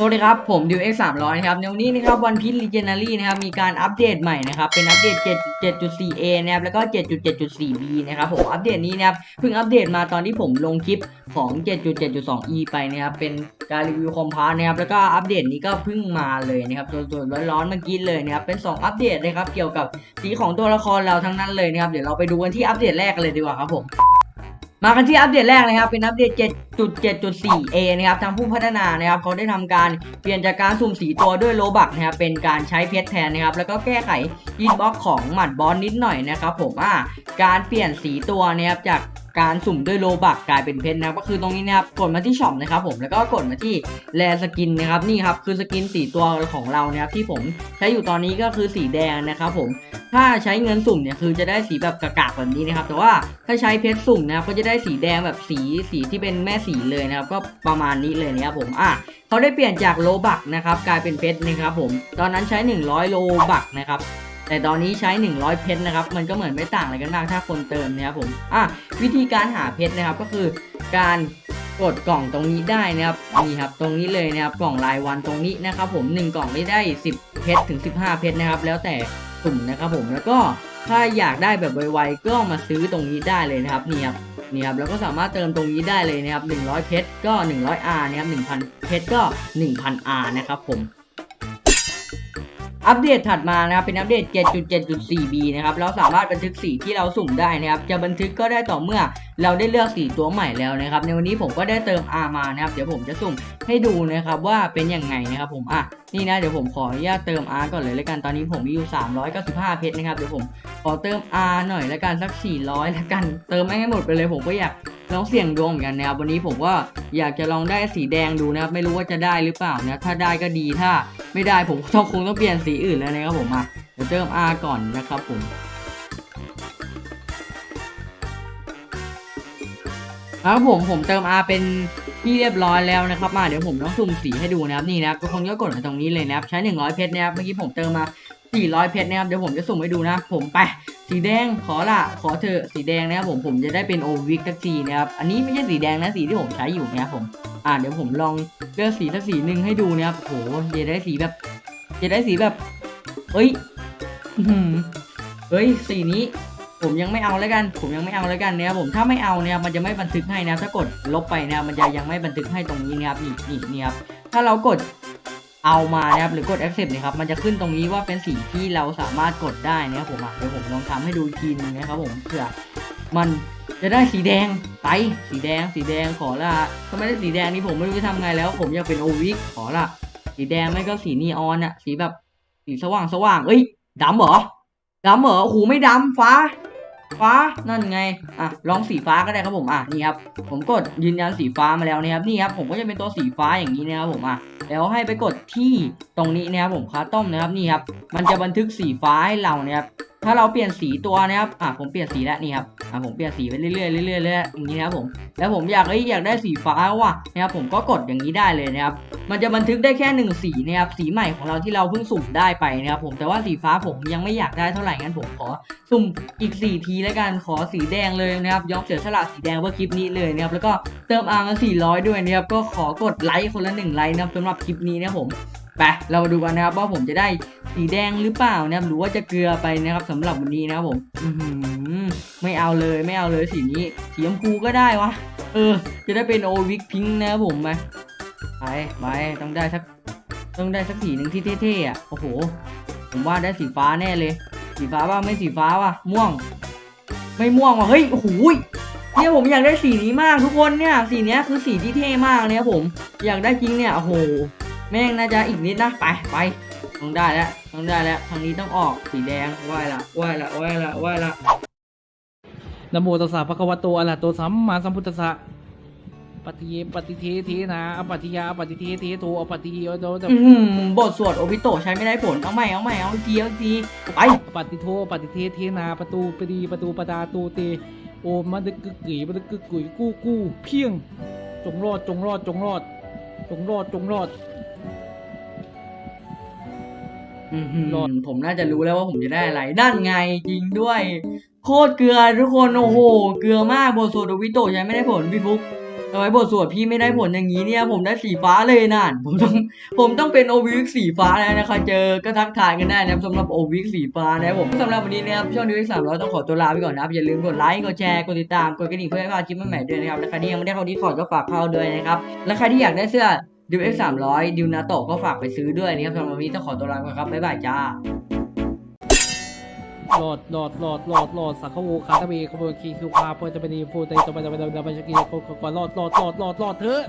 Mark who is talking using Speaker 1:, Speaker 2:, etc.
Speaker 1: สวัสดีครับ ผมดิว X 3 0 0นะครับในวันนี้นะครับวันพิ l ลีเจนารีนะครับมีการอัปเดตใหม่นะครับเป็นอัปเดต 7.7.4a นะครับแล้วก็ 7.7.4b นะครับผมอัปเดตนี้นะครับเพิ่งอัปเดตมาตอนที่ผมลงคลิปของ 7.7.2e ไปนะครับเป็นการรีวิวคอมพาร์นะครับแล้วก็อัปเดตนี้ก็เพิ่งมาเลยนะครับสดๆร้อนๆเมื่อกี้เลยนะครับเป็น 2 อัปเดตนะครับเกี่ยวกับสีของตัวละครเราทั้งนั้นเลยนะครับเดี๋ยวเราไปดูกันที่อัปเดตแรกกันเลยดีกว่าครับผม มากันที่อัปเดตแรกนะครับ เป็นอัปเดต 7.7.4a นะครับทางผู้พัฒนานะครับเขาได้ทำการเปลี่ยนจากการสุ่มสีตัวด้วยโลบักนะครับเป็นการใช้เพชรแทนนะครับ แล้วก็แก้ไขอินบ็อกของหมัดบอลนิดหน่อยนะครับผมอ่าการเปลี่ยนสีตัวนะครับจากการสุ่มด้วยโลบักกลายเป็นเพชรนะครับก็คือตรงนี้นะครับกดมาที่ช็อปนะครับผมแล้วก็กดมาที่แลสกินนะครับนี่ครับคือสกินสีตัวของเรานะครับที่ผมใช้อยู่ตอนนี้ก็คือสีแดงนะครับผมถ้าใช้เงินสุ่มเนี่ยคือจะได้สีแบบกากๆแบบนี้นะครับแต่ว่าถ้าใช้เพชรสุ่มนะครับก็จะได้สีแดงแบบสีสีที่เป็นแม่สีเลยนะครับก็ประมาณนี้เลยนะครับผมอะเขาได้เปลี่ยนจากโลบักนะครับกลายเป็นเพชรนะครับผมตอนนั้นใช้ 100 โลบักนะครับ แต่ตอนนี้ใช้ 100 เพชรนะครับ มันก็เหมือนไม่ต่างอะไรกันมากถ้าคนเติมนะครับผมอะวิธีการหาเพชรนะครับก็คือการกดกล่องตรงนี้ได้นะครับนี่ครับ ตรงนี้เลยนะครับกล่องรายวันตรงนี้นะครับผม1กล่องนี้ได้ 10 เพชรถึง 15 เพชรนะครับ แล้วแต่สุ่มนะครับผมแล้วก็ถ้าอยากได้แบบไวๆก็มาซื้อตรงนี้ได้เลยนะครับนี่ครับนี่ครับแล้วก็สามารถเติมตรงนี้ได้เลยนะครับ100 เพชรก็ 100R นะครับ1,000 เพชรก็ 1,000R นะครับผม อัปเดตถัดมานะครับเป็นอัปเดต 7.7.4b นะครับเราสามารถบันทึกสีที่เราสุ่มได้นะครับ จะบันทึกก็ได้ต่อเมื่อเราได้เลือกสีตัวใหม่แล้วนะครับ ในวันนี้ผมก็ได้เติม R มานะครับ เดี๋ยวผมจะสุ่มให้ดูนะครับว่าเป็นยังไงนะครับผมอะนี่นะเดี๋ยวผมขออนุญาตเติม R ก่อนเลยแล้วกันตอนนี้ผมมีอยู่ 395 เพชรนะครับเดี๋ยวผมขอเติม R หน่อยแล้วกันสัก 400แล้วกันเติมไม่ให้หมดไปเลยผมก็อยาก ลองเสี่ยงดวงเหมือนกันนะครับวันนี้ผมก็อยากจะลองได้สีแดงดูนะครับไม่รู้ว่าจะได้หรือเปล่านะถ้าได้ก็ดีถ้าไม่ได้ผมต้องคงต้องเปลี่ยนสีอื่นแล้วนะครับผมอะเดี๋ยวเติม R ก่อนนะครับผมครับผมผมเติม R เป็นที่เรียบร้อยแล้วนะครับมาเดี๋ยวผมต้องสุ่มสีให้ดูนะครับนี่นะครับทุกคนก็กดมาตรงนี้เลยนะครับใช้ 100 เพชรนะครับเมื่อกี้ผมเติมมา 400 เพชรนะครับ เดี๋ยวผมจะสุ่มให้ดูนะผมไป สีแดงขอละขอเธอะสีแดงนะครับผมผมจะได้เป็นโอวิกสักทีนะครับ อันนี้ไม่ใช่สีแดงนะสีที่ผมใช้อยู่นะครับผมอ่าเดี๋ยวผมลองเลือกสีสักสีหนึ่งให้ดูนะครับโอ้โหจะได้สีแบบจะได้สีแบบเฮ้ยเฮ้ยสีนี้ผมยังไม่เอาแล้วกัน ผมยังไม่เอาแล้วกันนะครับผมถ้าไม่เอาเนี่ยมันจะไม่บันทึกให้นะถ้ากดลบไปเนี่ยมันจะยังไม่บันทึกให้ตรงนี้นะครับนี่นี่นี่ครับถ้าเรากด เอามานะครับหรือกด accept นะครับมันจะขึ้นตรงนี้ว่าเป็นสีที่เราสามารถกดได้นะครับผมอะเดี๋ยวผมลองทำให้ดูอีกทีนึงนะครับผมเผื่อมันจะได้สีแดงไปสีแดงสีแดงขอละถ้าไม่ได้สีแดงนี่ผมไม่รู้จะทำไงแล้ว ผมอยากเป็นโอวิกขอละสีแดงไม่ก็สีนีออนอะสีแบบสีสว่างสว่างเอ้ยดำเหรอดำเหรอโอ้โหไม่ดำฟ้า ฟ้านั่นไงอะลองสีฟ้าก็ได้ครับผมอะนี่ครับผมกดยืนยันสีฟ้ามาแล้วนะครับนี่ครับผมก็จะเป็นตัวสีฟ้าอย่างนี้นะครับผมอะแล้วให้ไปกดที่ตรงนี้นะครับผมคาต้มนะครับนี่ครับมันจะบันทึกสีฟ้าให้เรานะครับ ถ้าเราเปลี่ยนสีตัวนะครับอะผมเปลี่ยนสีแล้วนี่ครับอะผมเปลี่ยนสีไปเรื่อยๆเรื่อยๆเรื่อยๆอย่างนี้นะครับผมแล้วผมอยากเอ้ยอยากได้สีฟ้าว่ะนะครับผมก็กดอย่างนี้ได้เลยนะครับมันจะบันทึกได้แค่หนึ่งสีนะครับสีใหม่ของเราที่เราเพิ่งสุ่มได้ไปนะครับผมแต่ว่าสีฟ้าผมยังไม่อยากได้เท่าไหร่งั้นผมขอสุ่มอีก 4 ทีแล้วกันขอสีแดงเลยนะครับยอมเสียสละสีแดงเพื่อคลิปนี้เลยนะครับแล้วก็เติมอาร์มา400 ด้วยนะครับก็ขอกดไลค์คนละ1ไลค์นะครับสำหรับคลิปนี้นะครับผมไปเรามาดูกันนะครับว่าผมจะได้ สีแดงหรือเปล่านะครับหรือว่าจะเกลือไปนะครับสำหรับวันนี้นะครับผมอือหือไม่เอาเลยไม่เอาเลยสีนี้สีชมพูก็ได้วะเออ จะได้เป็นโอวิกพิงค์นะครับผมไหมไปไปต้องได้สักต้องได้สักสีหนึ่งที่เท่ๆอะโอ้โห ผมว่าได้สีฟ้าแน่เลย สีฟ้าว่าไม่สีฟ้าว่ะม่วง ไม่ม่วงว่ะเฮ้ยโอ้โหยเนี่ยผมอยากได้สีนี้มากทุกคนเนี่ย สีนี้คือสีที่เท่มากเนี่ยผม อยากได้จริงเนี่ยโอ้โหแม่งน่าจะอีกนิดนะไปไป ต้องได้แล้วต้องได้แล้วทางนี้ต้องออกสีแดงไหวละไหวละไหวละไหวละ
Speaker 2: นะโมตัสสะภะคะวะโตอะระหะโตสัมมาสัมพุทธัสสะปฏิเยปฏิเทเทนะอปฏิยาปฏิเทเทโตอปฏิโยโต
Speaker 1: อือหือบทสวดโอพิโตะใช้ไม่ได้ผลเอาใหม่เอาใหม่เอาอีกทีเอาอีกทีไป
Speaker 2: ปฏิโทปฏิเทเทนาประตูปดีประตูปดาตูเต โอมมันดึกกึกกึ๋ยมันดึกกึกกุ๋ยกู้กู้เพียง จงรอดจงรอดจงรอด จงรอดจงรอด
Speaker 1: อือ หือ
Speaker 2: รอด
Speaker 1: ผมน่าจะรู้แล้วว่าผมจะได้อะไรนั่นไงจริงด้วย โคตรเกลือทุกคนโอ้โห เกลือมากโบโซโดวิโตะใช้ไม่ได้ผลพี่ฟุกทำไมบทสวดพี่ไม่ได้ผลอย่างนี้เนี่ย ผมได้สีฟ้าเลยน่ะผมต้องผมต้องเป็นโอวิกสีฟ้าแล้วนะครับเจอก็ทักทายกันได้นะครับสำหรับโอวิกสีฟ้านะครับผมสำหรับวันนี้นะครับช่องนิวสามร้อยต้องขอตัวลาไปก่อนนะครับอย่าลืมกดไลค์กดแชร์กดติดตามกดกระดิ่งเพื่อให้พลาดคลิปใหม่ๆด้วยนะครับและใครที่ยังไม่ได้เข้าดีคอร์ดก็ฝากเข้าด้วยนะครับและใครที่อยากได้เสื้อ ดิวเอฟสามร้อยดิวนาโตก็ฝากไปซื้อด้วยนะครับสำหรับวันนี้ต้องขอตัวลาไปครับ บ๊ายบายจ้า
Speaker 2: หลอดหลอดหลอดหลอดหลอดสักขวูคาตะเบขบวนคีคิวคาเพื่อจะไปดีฟูเตจะไปจะไปจะไปจะไปชกีโคกอนหลอดหลอดหลอดหลอดหลอดเถอะ